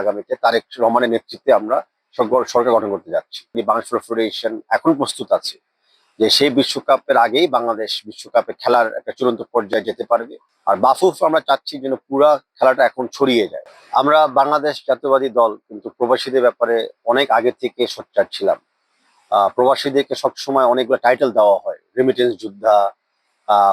আগামীতে তারেক রহমানের নেতৃত্বে আমরা সরকার গঠন করতে যাচ্ছি। বাংলাদেশ ফেডারেশন এখন প্রস্তুত আছে যে সেই বিশ্বকাপের আগেই বাংলাদেশ বিশ্বকাপে খেলার একটা চূড়ান্ত পর্যায়ে যেতে পারবে। আর বাফুফ আমরা চাচ্ছি যেন পুরা খেলাটা এখন ছড়িয়ে যায়। আমরা বাংলাদেশ জাতীয়বাদী দল, কিন্তু প্রবাসীদের ব্যাপারে অনেক আগে থেকে সোচ্চার ছিলাম। প্রবাসীদেরকে সবসময় অনেকগুলো টাইটেল দেওয়া হয়। রেমিটেন্স যোদ্ধা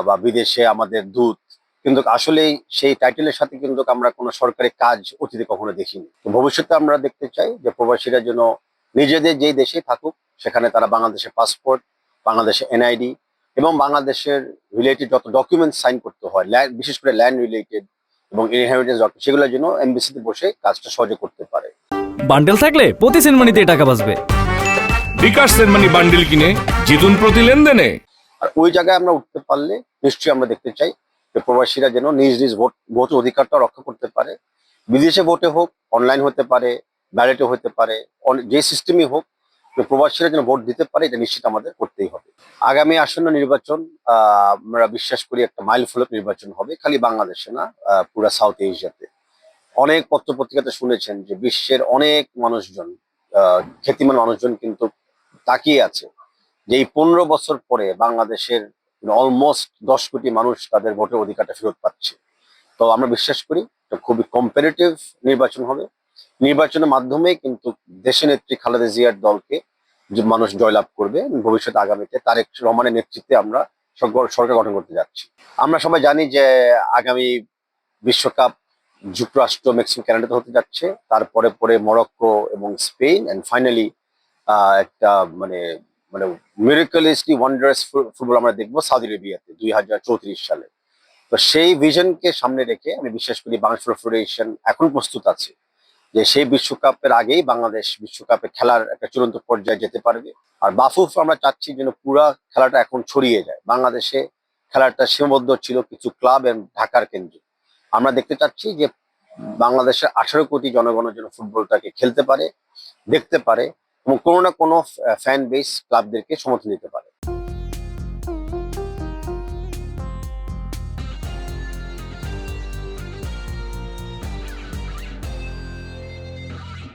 বা বিদেশে আমাদের দূত। কিন্তু আসলেই সেই টাইটেলের সাথে কিন্তু আমরা কোনো সরকারি কাজ অতীতে কখনো দেখিনি। তো ভবিষ্যতে আমরা দেখতে চাই যে প্রবাসীরা যেন নিজেদের যেই দেশে থাকুক সেখানে তারা বাংলাদেশের পাসপোর্ট বাংলাদেশের এনআইডি এবং বাংলাদেশের রিলেটেড যত ডকুমেন্ট সাইন করতে হয় land- বিশেষ করে ল্যান্ড রিলেটেড এবং ইনহেরিটেন্স ডকুমেন্ট সেগুলোর জন্য এমবিসিতে বসে কাজটা সহজে করতে পারে। বান্ডেল থাকলে প্রতি সিনেমানিতে টাকা বাঁচবে। বিকাশ সেনমানি বান্ডিল কিনে জিতুন প্রতি লেনদেনে। আর ওই জায়গায় আমরা উঠতে পারলে নিশ্চয়ই আমরা দেখতে চাই প্রবাসীরা যেন নিজ নিজ ভোট ভোট অধিকারটা রক্ষা করতে পারে। বিদেশে ভোটে হোক অনলাইন হতে পারে ব্যালেটে হতে পারে যে সিস্টেমই হোক প্রবাসীরা যেন ভোট দিতে পারে, এটা নিশ্চিত আমাদের করতেই হবে। আগামী আসন্ন নির্বাচন আমরা বিশ্বাস করি একটা মাইল ফলক নির্বাচন হবে, খালি বাংলাদেশে না পুরা সাউথ এশিয়াতে অনেক পত্র পত্রিকাতে শুনেছেন যে বিশ্বের অনেক মানুষজন খ্যাতিমান মানুষজন কিন্তু তাকিয়ে আছে যে এই পনেরো বছর পরে বাংলাদেশের অলমোস্ট দশ কোটি মানুষ তাদের ভোটের অধিকারটা ফেরত পাচ্ছে। তো আমরা বিশ্বাস করি খুবই কম্পারেটিভ নির্বাচন হবে। নির্বাচনের মাধ্যমে কিন্তু দেশনেত্রী খালেদা জিয়ার দলকে মানুষ জয়লাভ করবে, ভবিষ্যতে আগামীতে তারেক রহমানের নেতৃত্বে আমরা সরকার গঠন করতে যাচ্ছি। আমরা সবাই জানি যে আগামী বিশ্বকাপ যুক্তরাষ্ট্র, মেক্সিকো, কানাডাতে হতে যাচ্ছে। তারপরে পরে মরক্কো এবং স্পেন এন্ড ফাইনালি একটা মানে মানে মিরাকলিস্টলি ওয়ান্ডারাস ফুটবল আমরা দেখব সৌদি আরবিয়াতে দুই হাজার চৌত্রিশ সালে। তো সেই ভিশনকে সামনে রেখে আমি বিশ্বাস করি বাংলাদেশ ফেডারেশন এখন প্রস্তুত আছে যে সেই বিশ্বকাপের আগেই বাংলাদেশ বিশ্বকাপে খেলার একটা চূড়ান্ত পর্যায়ে যেতে পারবে। আর বাফুফ আমরা চাচ্ছি যেন পুরা খেলাটা এখন ছড়িয়ে যায়। বাংলাদেশে খেলাটা সীমাবদ্ধ ছিল কিছু ক্লাব এবং ঢাকার কেন্দ্রে। আমরা দেখতে চাচ্ছি যে বাংলাদেশের আঠারো কোটি জনগণের জন্য ফুটবলটাকে খেলতে পারে, দেখতে পারে। এবং কোনো না কোনো ফ্যান বেস ক্লাবদেরকে সমর্থন দিতে পারে।